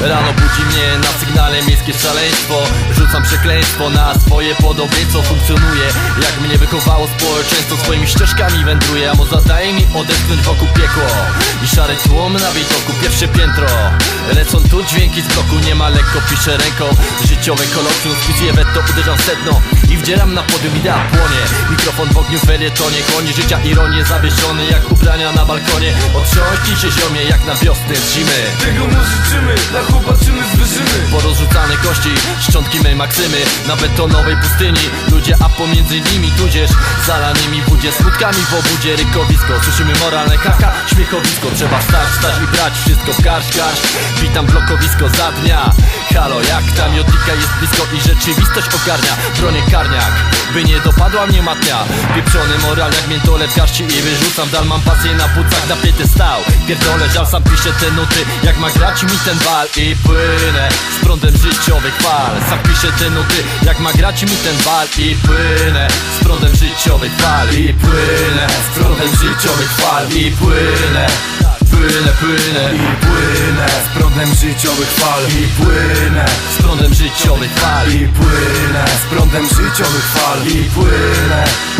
Rano budzi mnie na sygnale miejskie szaleństwo. Rzucam przekleństwo na swoje podobieństwo Funkcjonuje. Jak mnie wychowało społeczeństwo Swoimi ścieżkami wędruje A mo zadaje mi odetchnąć wokół piekło I szary tłum na widoku pierwsze piętro. Lecą tu dźwięki z bloku Nie ma lekko, piszę ręką. Życiowe kolokwium, spisuję wetto, uderzam w sedno I wdzieram na podium, idea płonie. Mikrofon w ogniu, felietonie Chłoni życia ironię, zawieszony jak ubrania na balkonie. Otrząśnij się ziomie jak na wiosnę z zimy. Tego mu życzymy, chłopaczyny zwierzymy Porozrzucane kości, szczątki mej maksymy. Na betonowej pustyni. Ludzie, a pomiędzy nimi tudzież. Zalanymi budzie, smutkami w obudzie Rykowisko, słyszymy moralne kaka Śmiechowisko, trzeba wstać, wstać i brać Wszystko w garść, garść. Witam blokowisko za dnia. Halo, jak tam jodnika jest blisko I rzeczywistość ogarnia. Bronię karniak By nie dopadła mnie matnia. Pieprzony moral jak miętole w garści I wyrzucam dal, mam pasję na płucach Napięty stał. Pierdolę, żal sam piszę te nuty. Jak ma grać mi ten bal I płynę z prądem życiowych fal. Sam piszę te nuty. Jak ma grać mi ten bal I płynę z prądem życiowych fal. I płynę z prądem życiowych fal. I płynę Płynę, płynę. I płynę. Z prądem życiowych fal. I płynę, z prądem życiowych fal. I płynę. Z prądem życiowych fal. I płynę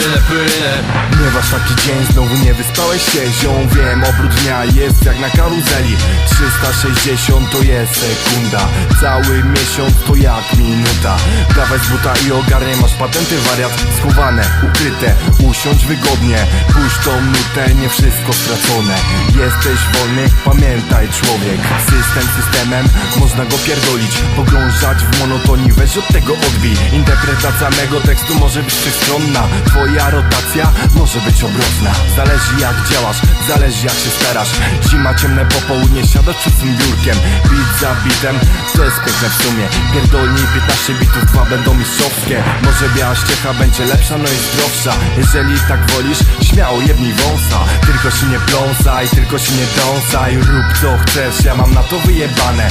Płynę Miewasz taki dzień, znowu nie wyspałeś się. Zią, wiem, obrót dnia jest jak na karuzeli. 360 to jest sekunda. Cały miesiąc to jak minuta. Dawaj z buta i ogarnie Masz patenty wariat. Schowane, ukryte Usiądź wygodnie, puść tą nutę Nie wszystko stracone. Jesteś wolny, pamiętaj człowiek. System systemem, można go pierdolić. Pogrążać w monotonii, weź od tego odbij. Interpretacja mego tekstu może być wszechstronna Twoja rotacja może być obrotna Zależy jak działasz, zależy jak się starasz. Zima, ciemne popołudnie, siadasz przed swym biurkiem. Bit za bitem, to jest piękne w sumie. Pierdolnij 15 bitów, dwa będą mistrzowskie. Może biała ściecha będzie lepsza, no i zdrowsza. Jeżeli tak wolisz, śmiało jebnij wąsa. Tylko się nie pląsaj, tylko się nie dąsaj. Rób co chcesz, ja mam na to wyjebane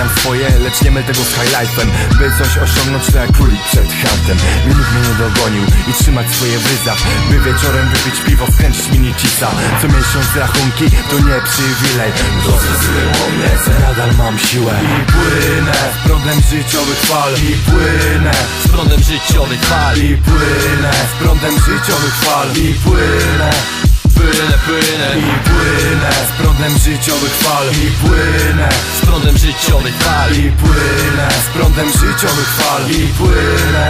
ogarniam swoje, lecz nie myl tego z highlightem. By coś osiągnąć jak królik przed hartem By nikt mnie nie dogonił i trzymać swoje w ryzach. By wieczorem wypić piwo, skręcić minicisa Co miesiąc rachunki to nie przywilej. Zezryło mnie, nadal mam siłę. I płynę. Z prądem życiowych fal I płynę. Z prądem życiowych fal i płynę. Z prądem życiowych fal I płynę Płynę, płynę. I płynę. Z prądem życiowych fal I płynę. Z prądem życiowych fal i płynę. Z prądem życiowych fal I płynę.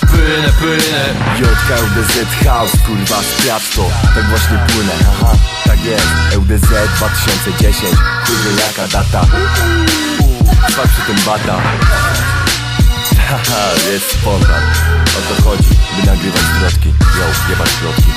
Płynę, płynę. JKUDZ House, kurwa sprawdź to. Tak właśnie płynę, aha, tak jest. LDZ 2010, kurwa jaka data. Trwa przy tym bata. Haha, jest spontan. O to chodzi, by nagrywać zwrotki. Ją, jebać zwrotki